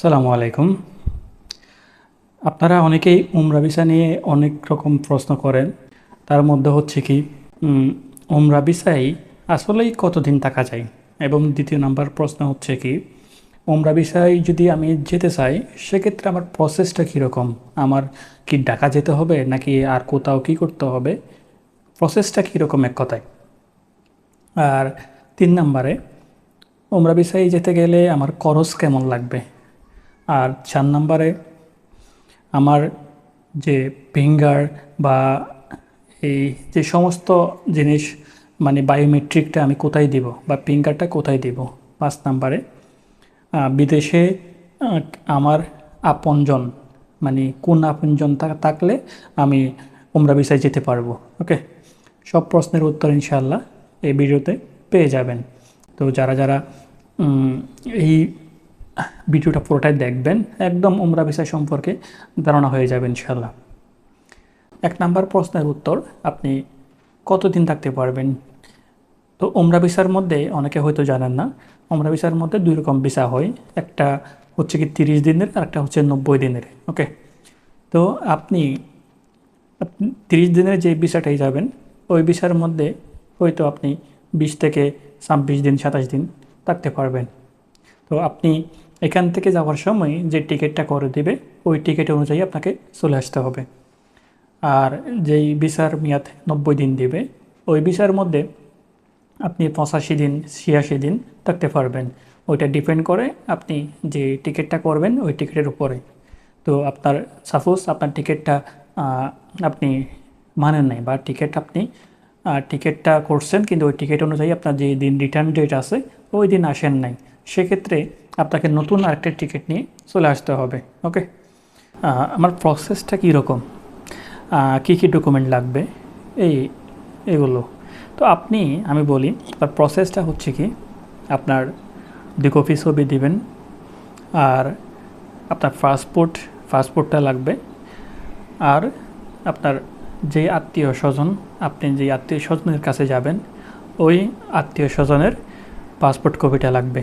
সালামু আলাইকুম। আপনারা অনেকেই উমরা ভিসা নিয়ে অনেক রকম প্রশ্ন করেন। তার মধ্যে হচ্ছে কি উমরা ভিসায় আসলেই কতদিন থাকা যায়? এবং দ্বিতীয় নাম্বার প্রশ্ন হচ্ছে কি, উমরা ভিসায় যদি আমি যেতে চাই, সেক্ষেত্রে আমার প্রসেসটা কীরকম? আমার কি ঢাকা যেতে হবে, নাকি আর কোথাও কি করতে হবে? প্রসেসটা কীরকম এক কথায়? আর তিন নম্বরে, উমরা ভিসায় যেতে গেলে আমার খরচ কেমন লাগবে? আর চার নম্বরে আমার যে ফিঙ্গার বা এই যে সমস্ত জিনিস মানে বায়োমেট্রিকটা আমি কোথায় দিব বা ফিঙ্গারটা কোথায় দিব? পাঁচ নম্বরে বিদেশে আমার আপনজন মানে কোন আপনজন থাকলে আমি উমরা ভিসায় যেতে পারব ওকে সব প্রশ্নের উত্তর ইনশাল্লাহ এই ভিডিওতে পেয়ে যাবেন। তো যারা যারা এই ভিডিওটা পুরোটাই দেখবেন, একদম উমরা ভিসা সম্পর্কে ধারণা হয়ে যাবে ইনশাল্লাহ এক নাম্বার প্রশ্নের উত্তর, আপনি কতদিন থাকতে পারবেন? তো উমরা ভিসার মধ্যে অনেকে হয়তো জানেন না, উমরা ভিসার মধ্যে দুই রকম ভিসা হয়। একটা হচ্ছে কি তিরিশ দিনের, আর একটা হচ্ছে নব্বই দিনের, ওকে? তো আপনি আপনি তিরিশ দিনের যে ভিসাটাই যাবেন, ওই ভিসার মধ্যে হয়তো আপনি বিশ থেকে ছাব্বিশ দিন, সাতাশ দিন থাকতে পারবেন। তো আপনি এখান থেকে যাওয়ার সময় যে টিকিটটা করে দেবে, ওই টিকিট অনুযায়ী আপনাকে চলে আসতে হবে। আর যেই ভিসার মেয়াদ নব্বই দিন দিবে, ওই ভিসার মধ্যে আপনি পঁচাশি দিন, ছিয়াশি দিন থাকতে পারবেন। ওইটা ডিপেন্ড করে আপনি যে টিকিটটা করবেন, ওই টিকিটের উপরে। তো আপনার, সাপোজ আপনার টিকিটটা আপনি মানেন নাই বা টিকিট আপনি টিকিটটা করছেন, কিন্তু ওই টিকিট অনুযায়ী আপনার যে দিন রিটার্ন ডেট আছে, ওই দিন আসেন নাই। সেক্ষেত্রে আপনাকে নতুন আরেকটা টিকিট নিয়ে চলে আসতে হবে ওকে আমার প্রসেসটা কীরকম? কী কী ডকুমেন্ট লাগবে? এই, এগুলো। তো আপনি, আমি বলি, তার প্রসেসটা হচ্ছে কি, আপনার দু কপি ছবি দিবেন, আর আপনার পাসপোর্ট পাসপোর্টটা লাগবে, আর আপনার যে আত্মীয় স্বজন, আপনি যে আত্মীয় স্বজনের কাছে যাবেন, ওই আত্মীয় স্বজনের পাসপোর্ট কপিটা লাগবে।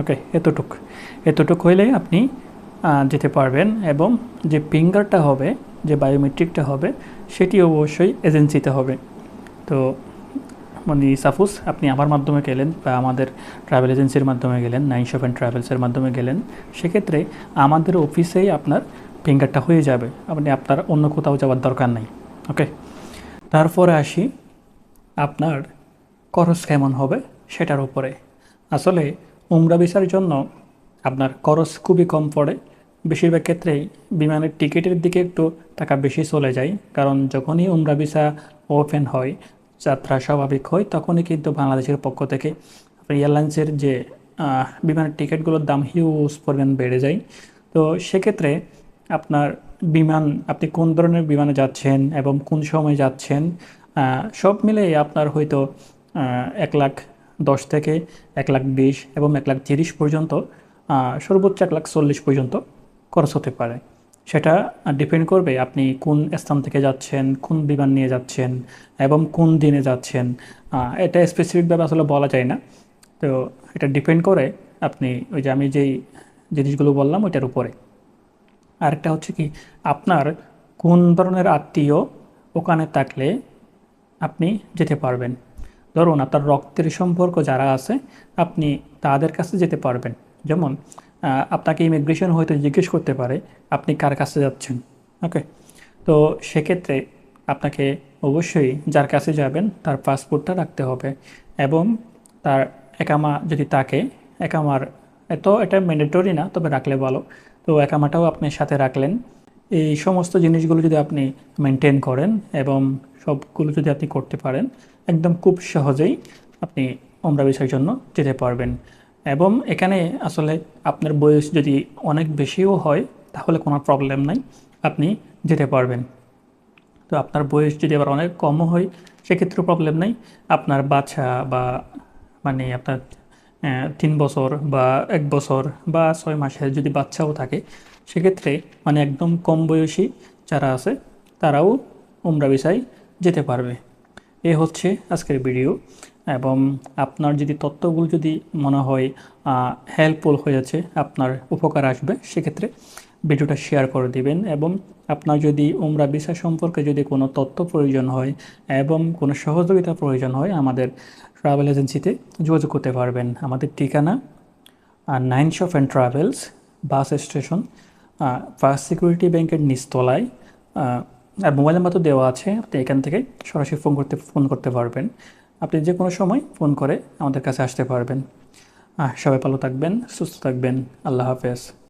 ওকে এতটুক। এতটুক হইলে আপনি যেতে পারবেন এবং যে ফিঙ্গারটা হবে, যে বায়োমেট্রিকটা হবে, সেটি অবশ্যই এজেন্সিতে হবে। তো মানে সাপোজ আপনি আমার মাধ্যমে গেলেন বা আমাদের ট্রাভেল এজেন্সির মাধ্যমে গেলেন, নাইন অ্যান্ড ট্রাভেলসের মাধ্যমে গেলেন, সেক্ষেত্রে আমাদের অফিসেই আপনার ফিঙ্গারটা হয়ে যাবে। আপনি আপনার অন্য কোথাও যাওয়ার দরকার নেই। ওকে তারপরে আসি, আপনার খরচ কেমন হবে সেটার উপরে। আসলে উমরা ভিসার জন্য আপনার খরচ খুবই কম পড়ে। বেশিরভাগ ক্ষেত্রেই বিমানের টিকিটের দিকে একটু টাকা বেশি চলে যায়, কারণ যখনই উমরা ভিসা ওপেন হয়, যাত্রা স্বাভাবিক হয়, তখনই কিন্তু বাংলাদেশের পক্ষ থেকে এয়ারলাইন্সের যে বিমানের টিকিটগুলোর দাম হিউজ পরিমাণ বেড়ে যায়। তো সেক্ষেত্রে আপনার বিমান, আপনি কোন ধরনের বিমানে যাচ্ছেন এবং কোন সময় যাচ্ছেন সব মিলে আপনার হয়তো এক লাখ দশ থেকে এক লাখ বিশ এবং এক লাখ তিরিশ পর্যন্ত সর্বোচ্চ এক লাখ চল্লিশ পর্যন্ত খরচ হতে পারে। সেটা ডিপেন্ড করবে আপনি কোন স্থান থেকে যাচ্ছেন, কোন বিমান নিয়ে যাচ্ছেন এবং কোন দিনে যাচ্ছেন। এটা স্পেসিফিকভাবে আসলে বলা যায় না। তো এটা ডিপেন্ড করে আপনি ওই যে আমি যেই জিনিসগুলো বললাম ওইটার উপরে। আরেকটা হচ্ছে কি, আপনার কোন ধরনের আত্মীয় ওখানে থাকলে আপনি যেতে পারবেন। ধরুন আপনার রক্তের সম্পর্ক যারা আছে, আপনি তাদের কাছে যেতে পারবেন। যেমন আপনাকে ইমিগ্রেশন হয়তো জিজ্ঞেস করতে পারে, আপনি কার কাছে যাচ্ছেন? ওকে তো সেক্ষেত্রে আপনাকে অবশ্যই যার কাছে যাবেন, তার পাসপোর্টটা রাখতে হবে এবং তার একামা যদি তাকে একামার এত এটা ম্যান্ডেটরি না, তবে রাখলে ভালো। তো একামাটাও আপনি সাথে রাখলেন এই সমস্ত জিনিসগুলো যদি আপনি মেনটেন করেন এবং সবগুলো যদি আপনি করতে পারেন, একদম খুব সহজেই আপনি ওমরা বিষয়ের জন্য যেতে পারবেন। এবং এখানে আসলে আপনার বয়স যদি অনেক বেশিও হয়, তাহলে কোনো প্রবলেম নাই, আপনি যেতে পারবেন। তো আপনার বয়স যদি আবার অনেক কমও হয়, সেক্ষেত্রেও প্রবলেম নেই। আপনার বাচ্চা বা মানে আপনার তিন বছর বা এক বছর বা ছয় মাসের যদি বাচ্চাও থাকে সেক্ষেত্রে মানে একদম কম বয়সী যারা আছে, তারাও উমরা বিষয় যেতে পারবে। এ হচ্ছে আজকের ভিডিও এবং আপনার যদি তথ্যগুলো যদি মনে হয় হেল্পফুল হয়েছে আপনার উপকার আসবে, সেক্ষেত্রে ভিডিওটা শেয়ার করে দিবেন এবং আপনার যদি উমরা ভিসা সম্পর্কে যদি কোনো তথ্য প্রয়োজন হয় এবং কোনো সহযোগিতা প্রয়োজন হয়, আমাদের ট্রাভেল এজেন্সিতে যোগাযোগ করতে পারবেন। আমাদের ঠিকানা nine shop and travels bus station first security ব্যাংকের নিচতলায় আর মোবাইল নাম্বার তো দেওয়া আছে, আপনি এখান থেকে সরাসরি ফোন করতে ফোন করতে পারবেন। আপনি যে কোনো সময় ফোন করে আমাদের কাছে আসতে পারবেন। সবাই ভালো থাকবেন, সুস্থ থাকবেন, আল্লাহ হাফেজ।